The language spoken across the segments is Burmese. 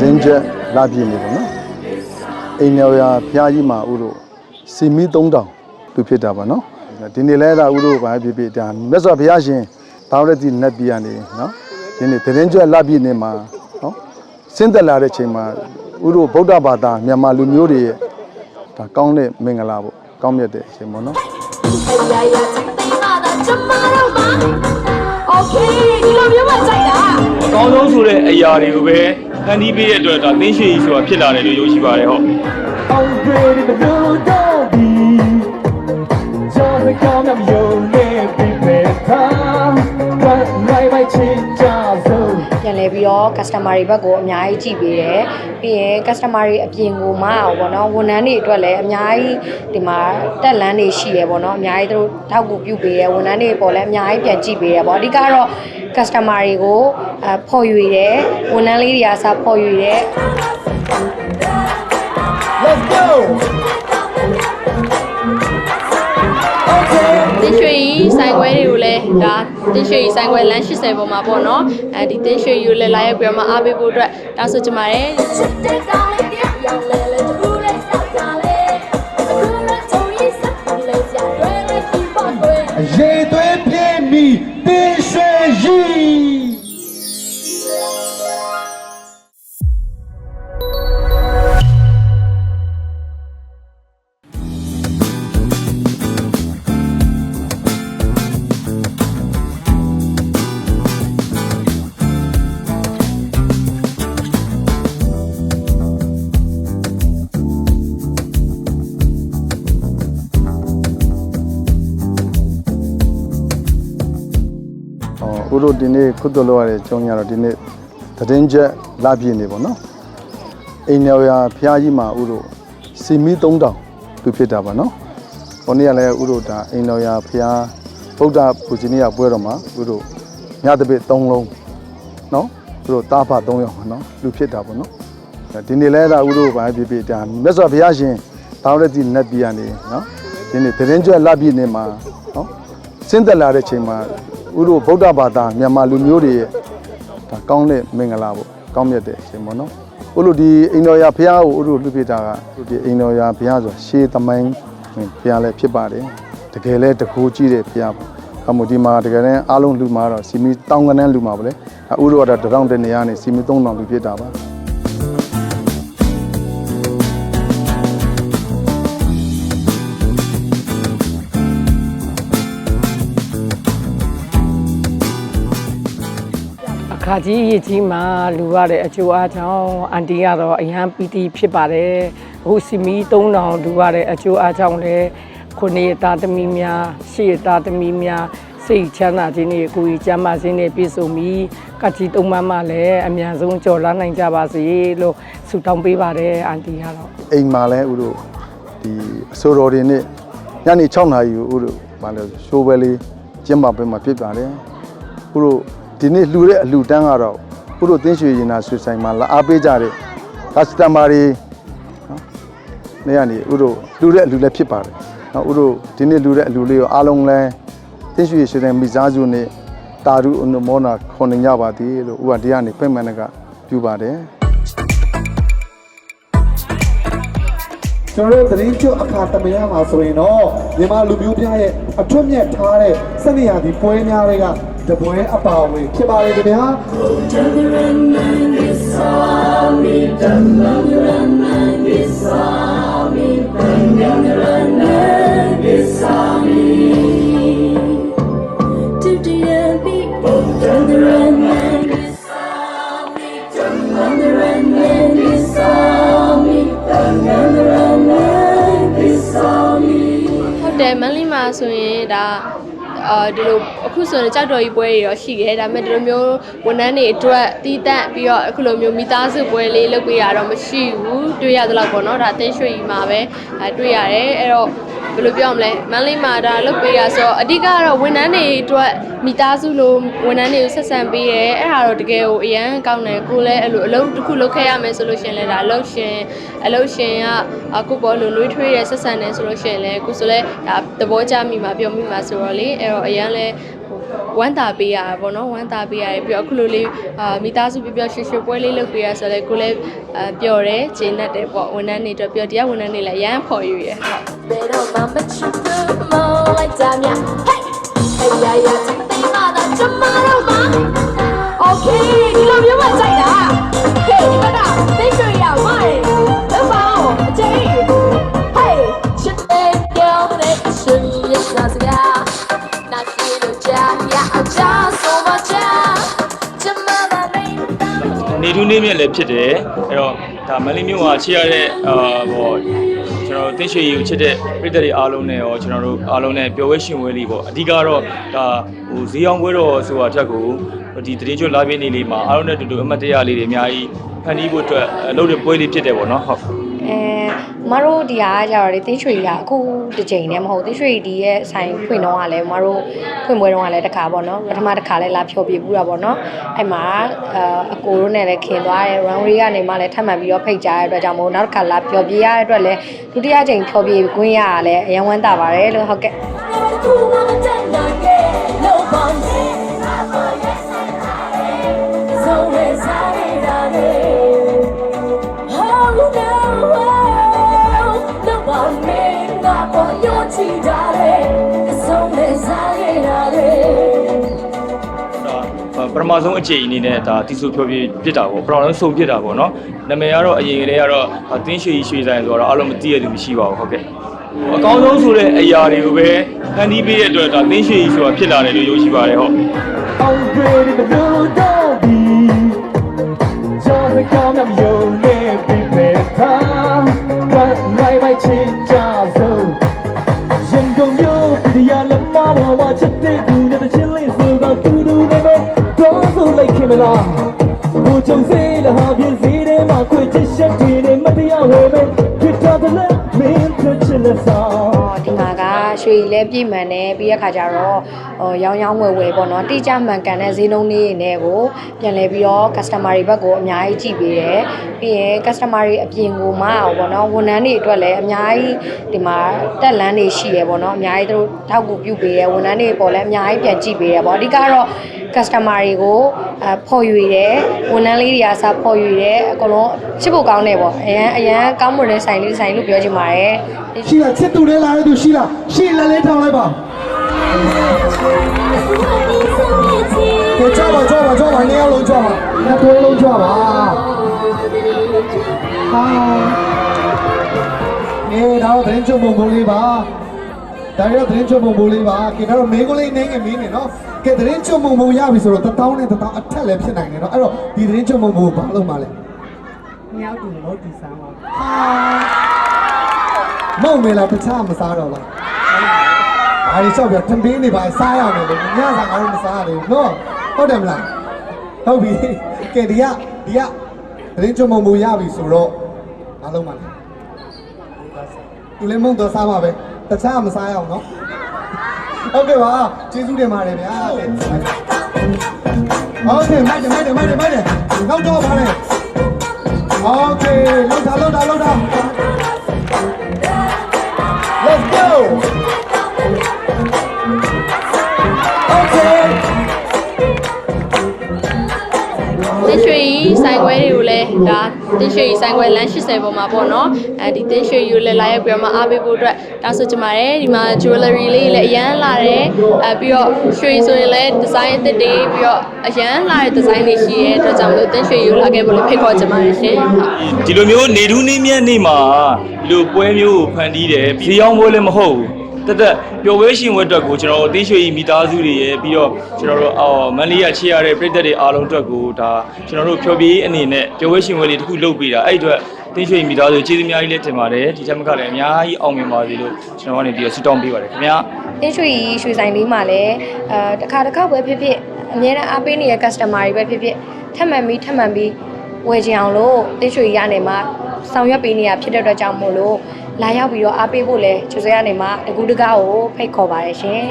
တင်းချက်လာပြည့်နေပေါ့နော်အိမ်တော်ရာဖျားကြီးမှာဥတို့စီမီ3000သူဖြစ်တာပါနော်ဒီနေ့လဲဒါဥတို့ဘာဖြစ်ဖြစ်ဒါမြတ်စွာဘုရားရှင်ဘာဝရတိနတ်ပြည်ကနေနော်ဒီနေ့တင်းချက်လာပြည့်နေမှာနော်ဆင်းသက်လာတဲ့ချိန်မှာဥတို့ဗုဒ္ဓဘာသာမြန်မာလူမျိုးတွေရဲ့ဒါကောင်းတဲ့မင်္ဂလာပေါ့ကောင်းမြတ်တဲ့အချိန်ပေါ့နော် 哎呀呀，这个对妈的这么肉麻？OK，ဒီလိုမျိုးမှကြိုက်တာ အကောင်းဆုံးဆိုတဲ့အရာတွေကိုပဲဖန်တီးပေးတဲ့အတွက်ဒါသင်းရွှေကြီးဆိုတာဖြစ်လာတယ်လို့ယုံကြည်ပါတယ်ဟုတ် Already the blue doggy Just the come of your name be better But my my change just so ပြန်လဲပြီးတော့ customer တွေဘက်ကိုအများကြီးကြည့်ပေးတယ်ပြီးရင် customer တွေအပြင်ကိုမှအောင်ပေါ့နော်ဝန်ထမ်းတွေအတွက်လည်းအများကြီးဒီမှာတက်လန်းတွေရှိရပေါ့နော်အများကြီးသူတို့ထောက်ကူပြုပေးတယ်ဝန်ထမ်းတွေပေါ်လည်းအများကြီးပြန်ကြည့်ပေးတယ်ပေါ့အဓိကတော့ customer တွေကိုအဖော်ရွေတယ်ဝန်ထမ်းလေးတွေအားစားဖော်ရွေတယ် Let's go ဆိုင်ခွဲတွေကိုလည်းဒါတင်းရွှေကြီးဆိုင်ခွဲလမ်း80ပေါ်မှာပေါ့နော်အဲဒီတင်းရွှေကြီးကိုလည်းလာရောက်ပြီးတော့မှအားပေးဖို့အတွက်တောင်းဆိုချင်ပါတယ်ချစ်တဲ့ကောင်းလေးတယောက်ရောင် က်တာလေအခုတော့ချုံရေးစက်လေးစရာတွဲလေးဒီပေါ်တွဲအရေးသွေးပြင်းပြီတင်းရွှေရီဟောဦးတို့ဒီနေ့ကုသလို့ရတဲ့ကျောင်းရတော့ဒီနေ့သတင်းချက်လာပြည့်နေပေါ့နော်အိမ်တော်ရာဖျားကြီးမှာဦးတို့စီမီ3000သူဖြစ်တာပါနော်ဟိုနေ့ကလည်းဦးတို့ဒါအိမ်တော်ရာဖျားဗုဒ္ဓပူဇနီယပွဲတော်မှာဦးတို့ညတပိ3လုံးနော်ဦးတို့တာဖ3ယောက်ပါနော်လူဖြစ်တာပေါ့နော်ဒီနေ့လဲဒါဦးတို့ဘာဖြစ်ဖြစ်ဒါမြတ်စွာဘုရားရှင်ဘာဝရတိနတ်ပြည်ကနေနော်ဒီနေ့သတင်းချက်လာပြည့်နေမှာနော်ဆင်းသက်လာတဲ့ချိန်မှာ ဥတို့ဗုဒ္ဓဘာသာမြန်မာလူမျိုးတွေရဲ့ဒါကောင်းတဲ့မင်္ဂလာပေါ့ကောင်းမြတ်တဲ့အချိန်ပေါ့နော်ဥလို့ဒီအိမ်တော်ရာဘုရားကိုဥတို့လူပြတာကဒီအိမ်တော်ရာဘုရားဆိုရှေးသမိုင်းဘုရားလည်းဖြစ်ပါတယ်တကယ်လည်းတကူကြီးတဲ့ဘုရားပေါ့အမှုဒီမှာတကယ်လည်းအားလုံးလူမှာတော့စီမီတောင်းကနန်းလူမှာပေါ့လေဥတို့ကတော့တရောင်းတဲ့နေရာနေစီမီ3000လူဖြစ်တာပါ ခါကြီးရည်ကြီးမှာလူရတဲ့အကျိုးအားကြောင့်အန်တီကတော့အရန်ပီတီဖြစ်ပါတယ်အခုစီမီ3000လူရတဲ့အကျိုးအားကြောင့်လည်းခုနှစ်ရသားသမီးများရှစ်ရသားသမီးများစိတ်ချမ်းသာခြင်းနဲ့ကိုယ်ကြီးကျမ်းမာခြင်းနဲ့ပြည့်စုံပြီးကတိသုံးမမှလည်းအမြန်ဆုံးကြော်လာနိုင်ကြပါစေလို့ဆုတောင်းပေးပါတယ်အန်တီကတော့အိမ်မှာလည်းဥတို့ဒီအစိုးရတွေနဲ့ညနေ6နာရီကိုဥတို့ဘာလဲရှိုးပဲလေးကျင်းပပေးမှာဖြစ်ပါတယ်ဥတို့ ဒီနေ့လှူတဲ့အလှူတန်းကတော့ဥတို့တင်းရွှေရင်နာဆွေဆိုင်မှာလာအားပေးကြတဲ့ customer တွေနော်နေရနေဥတို့လှူတဲ့အလှူလည်းဖြစ်ပါတယ်နော်ဥတို့ဒီနေ့လှူတဲ့အလှူလေးကိုအားလုံးလည်းတင်းရွှေဆွေဆိုင်မိသားစုနဲ့တာရုအနုမောနာခွန်နေကြပါသည်လို့ဥပဒေကနေပြင့်မှန်ကပြုပါတယ်ကျွန်တော်တို့သတင်းကျွတ်အခါတမယမှာဆိုရင်တော့မြန်မာလူမျိုးပြရဲ့အထွတ်မြတ်ထားတဲ့စနေရာဒီပွဲများတွေက တပွဲအပါအဝင်ဖြစ်ပါလေခင်ဗျာတူ ဆိုရင်ဒါအာဒီလိုအခုဆိုရင်ကြောက်တော်ကြီးပွဲတွေရောရှိခဲ့ဒါပေမဲ့ဒီလိုမျိုးဝန်ထမ်းတွေအတွက်တီးတန့်ပြီးတော့အခုလိုမျိုးမိသားစုပွဲလေးလုပ်ပေးရတော့မရှိဘူးတွေ့ရသလောက်ပေါ့နော်ဒါတင်းရွှေကြီးမှာပဲအဲတွေ့ရတယ်အဲ့တော့ဘယ်လိုပြောရမလဲမန္တလေးမှာဒါလုပ်ပေးရဆိုတော့အဓိကကတော့ဝန်ထမ်းတွေအတွက်မိသားစုလိုဝန်ထမ်းတွေကိုဆက်ဆံပေးရဲအဲ့ဒါတော့တကယ်ကိုအရန်ကောင်းတယ်ကိုလည်းအဲ့လိုအလုပ်တစ်ခုလုပ်ခဲ့ရမယ်ဆိုလို့ရှိရင်လည်းဒါအလုပ်ရှင်အလုပ်ရှင်ကအခုပေါ်လိုနှွေးထွေးရဲဆက်ဆံနေဆိုလို့ရှိရင်လည်းကိုဆိုလဲဒါသဘောကျမိမှာပြောမိမှာဆိုတော့လေအဲ့တော့အရန်လဲဝမ်းသာပေးရတာပေါ့နော်ဝမ်းသာပေးရတယ်ပြီးတော့အခုလိုလေးအာမိသားစုပြပြရွှေရွှေပွဲလေးလုပ်ပေးရဆိုတော့ကိုလည်းအာပျော်တယ်ဂျင်းနဲ့တယ်ပေါ့ဝန်ထမ်းတွေအတွက်ပျော်တရားဝန်ထမ်းတွေလည်းအရန်ဖော်ယူရဟုတ် Pero mama chupu mo like damia. Hey, hey ya ya, ting ma da chamaro ma. Okay, ဒီလိုမျိုးမှကြိုက်တာ င့်နဲ့ရှင်ရစားစရာ။နာစီလို့ကြာရအချာဆိုပါချာ။ချမလာနေတမ်းနေထူးနေမြင့်လည်းဖြစ်တယ်အဲ့တော့ဒါမန်လေးမျိုးကချစ်ရတဲ့အာဟောကျွန်တော်တင်းရွှေရီကိုချစ်တဲ့ပြည်သက်တွေအားလုံးနဲ့ရောကျွန်တော်တို့အားလုံးနဲ့ပျော်ဝဲရှင်ဝဲလေးပေါ့အဓိကတော့ဒါဟိုဈေးအောင်ပွဲတော်ဆိုတာတက်ကိုဒီတရေကျွတ်လာပြည့်နေလေးမှာအားလုံးနဲ့တူတူအမတ်တရလေးတွေအများကြီးဖန်တီးဖို့အတွက်အလုပ်တွေပွဲလေးဖြစ်တယ်ပေါ့နော်ဟုတ် အဲမတို့ဒီဟာကြတော့လေတင်းရွှေကအခုတစ်ချိန်တည်းမဟုတ်တင်းရွှေဒီရဲ့ဆိုင်ဖွင့်တော့ကလည်းမတို့ဖွင့်ပွဲတော့ကလည်းတစ်ခါပေါ့နော်ပထမတစ်ခါလည်းလာဖြောပြပူတာပေါ့နော်အဲ့မှာအာအကိုတို့နဲ့လည်းခင်သွားတယ် runway ကနေမှလည်းထပ်မံပြီးတော့ဖိတ်ကြားရတဲ့အတွက်ကြောင့်မို့နောက်တစ်ခါလာဖြောပြရတဲ့အတွက်လည်းဒုတိယချိန်ဖြောပြခွင့်ရရလဲအရင်ဝမ်းသာပါတယ်လို့ဟုတ်ကဲ့ နဲ့ငါပေါ်ရောချီတာလေဆုံးရစားရတာလေဒါပထမဆုံးအကြိမ်အနေနဲ့ဒါတီဆူဖြောပြပြစ်တာပေါ့ပထမဆုံးစုံပြစ်တာပေါ့နော်နာမည်ကတော့အရင်ကလေးကတော့တင်းရွှေရွှေဆိုင်ဆိုတော့အားလုံးမသိရသူမရှိပါဘူးဟုတ်ကဲ့အကောင်းဆုံးဆိုတဲ့အရာတွေကိုပဲဖန်တီးပေးတဲ့အတွက်ဒါတင်းရွှေဆိုတာဖြစ်လာတယ်လို့ယုံကြည်ပါတယ်ဟုတ် I'm ready to do don't be Just come up your လိုက်ခင်မလားဘုံချုံစေးလာပြင်းစီတဲ့မှာခွေချစ်ချက်တွေနဲ့မတရားဝဲမဲ့ဖြစ်တော့တဲ့မင်းဖြစ်ချင်တဲ့ဆောင်အော်ဒီမှာကရွှေလည်းပြည့်မှန်တယ်ပြီးတဲ့ခါကျတော့ဟိုရောင်းရောင်းဝယ်ဝယ်ပေါ့နော်တိကျမှန်ကန်တဲ့ဈေးနှုန်းလေးတွေနဲ့ကိုပြန်လဲပြီးတော့ customer တွေဘက်ကိုအများကြီးကြည့်ပေးတယ်ပြီးရင် customer တွေအပြင်ကိုမှအောင်ပေါ့နော်ဝန်ထမ်းတွေအတွက်လည်းအများကြီးဒီမှာတက်လန်းတွေရှိရပေါ့နော်အများကြီးသူတို့ထောက်ကူပြုပေးတယ်ဝန်ထမ်းတွေပေါ်လည်းအများကြီးပြန်ကြည့်ပေးတယ်ပေါ့အဓိကတော့ customer တွေကိုအဖော်ရွေတယ်ဝန်ထမ်းလေးတွေအစားဖော်ရွေတယ်အကုန်လုံးချစ်ဖို့ကောင်းတယ်ပေါ့အရန်အရန်ကောင်းမွန်တဲ့ဆိုင်လေးဆိုင်လို့ပြောချင်ပါတယ်ရှိလားချစ်သူလေးလာတဲ့သူရှိလားရှိလက်လေးထောင်လိုက်ပါကဲကြပါကြပါကြပါနေအောင်လုံးကြပါနှစ်တွဲလုံးကြပါဟာနေတော့သတင်းချုပ်ပုံပုံလေးပါ ဒါရသတင်းချုပ်ပုံပုံလေးပါကဲတော့မင်းကလေးနေငယ်မင်းနေနော်ကဲသတင်းချုပ်ပုံပုံရပြီဆိုတော့တထောင်းနဲ့တထောင်းအထက်လည်းဖြစ်နိုင်တယ်နော်အဲ့တော့ဒီသတင်းချုပ်ပုံပုံဘာလို့မှလဲမြောက်တူလို့ဒီဆန်းပါမုံမေလားတခြားမစားတော့လား။အားရလျှောက်ပြထမင်းနေပါစားရမယ်လို့ညစာငါတို့မစားရဘူးနော်။ဟုတ်တယ်မလား။ဟုတ်ပြီ။ကဲဒီကဒီကသတင်းချုံမုံမူရပြီဆိုတော့မလုံးပါနဲ့။သူလည်းမုံတော့စားပါပဲ။ တခြားမစားရအောင်နော်။ဟုတ်ကဲ့ပါကျေးဇူးတင်ပါတယ်ဗျာ။ဟုတ်ကဲ့မိုက်တယ်မိုက်တယ်မိုက်တယ်မိုက်တယ်။နောက်တော့ပါလေ။ Okay လောက်တာလောက်တာလောက်တာ Let's go. တင်းရွှေကြီးဆိုင်ခွဲတွေကိုလည်းဒါတင်းရွှေကြီးဆိုင်ခွဲလမ်း80ပေါ်မှာပေါ့နော်အဲဒီတင်းရွှေကြီးကိုလည်းလာရောက်ပြီးတော့မှအားပေးဖို့အတွက်တောင်းဆိုချင်ပါတယ်ဒီမှာ jewelry လေးလည်းအရန်လာတယ်အဲပြီးတော့ရွှေဆိုရင်လည်း design အသစ်တွေပြီးတော့အရန်လာတဲ့ design တွေရှိရဲအတွက်ကြောင့်မလို့တင်းရွှေကြီးကိုလာခဲ့ဖို့လည်းဖိတ်ခေါ်ချင်ပါတယ်ရှင်ဟုတ်ဒီလိုမျိုးနေထူးနေမြတ်နေမှာဒီလိုပွဲမျိုးကိုဖန်တီးတယ်ဈေးအောင်ပွဲလည်းမဟုတ်ဘူး တက်တက်ပျော်ပွဲရှင်ဝက်အတွက်ကိုကျွန်တော်တို့အသေးရွှေကြီးမိသားစုတွေရဲ့ပြီးတော့ကျွန်တော်တို့အော်မန်လေးရချေရတဲ့ပြည်သက်တွေအားလုံးအတွက်ကိုဒါကျွန်တော်တို့ဖျော်ပြရေးအနေနဲ့ပျော်ပွဲရှင်ဝက်လေးတစ်ခုလုပ်ပေးတာအဲ့ဒီအတွက်အသေးရွှေကြီးမိသားစုကျေးဇူးအများကြီးလည်းတင်ပါတယ်ဒီချက်မကလည်းအများကြီးအောင်မြင်ပါစေလို့ကျွန်တော်ကနေပြီးတော့ဆုတောင်းပေးပါတယ်ခင်ဗျာအင်းရွှေကြီးရွှေဆိုင်လေးမှာလည်းအဲတစ်ခါတစ်ခါပဲဖြစ်ဖြစ်အများနဲ့အားပေးနေတဲ့ customer တွေပဲဖြစ်ဖြစ်ထပ်မှန်ပြီးထပ်မှန်ပြီးဝယ်ကြအောင်လို့အင်းရွှေကြီးကနေမှဆောင်ရွက်ပေးနေတာဖြစ်တဲ့အတွက်ကြောင့်မို့လို့ လာရောက်ပြီးတော့အားပေးဖို့လဲကျိုးစရကနေမှတကူတကားကိုဖိတ်ခေါ်ပါတယ်ရှင်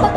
But the rich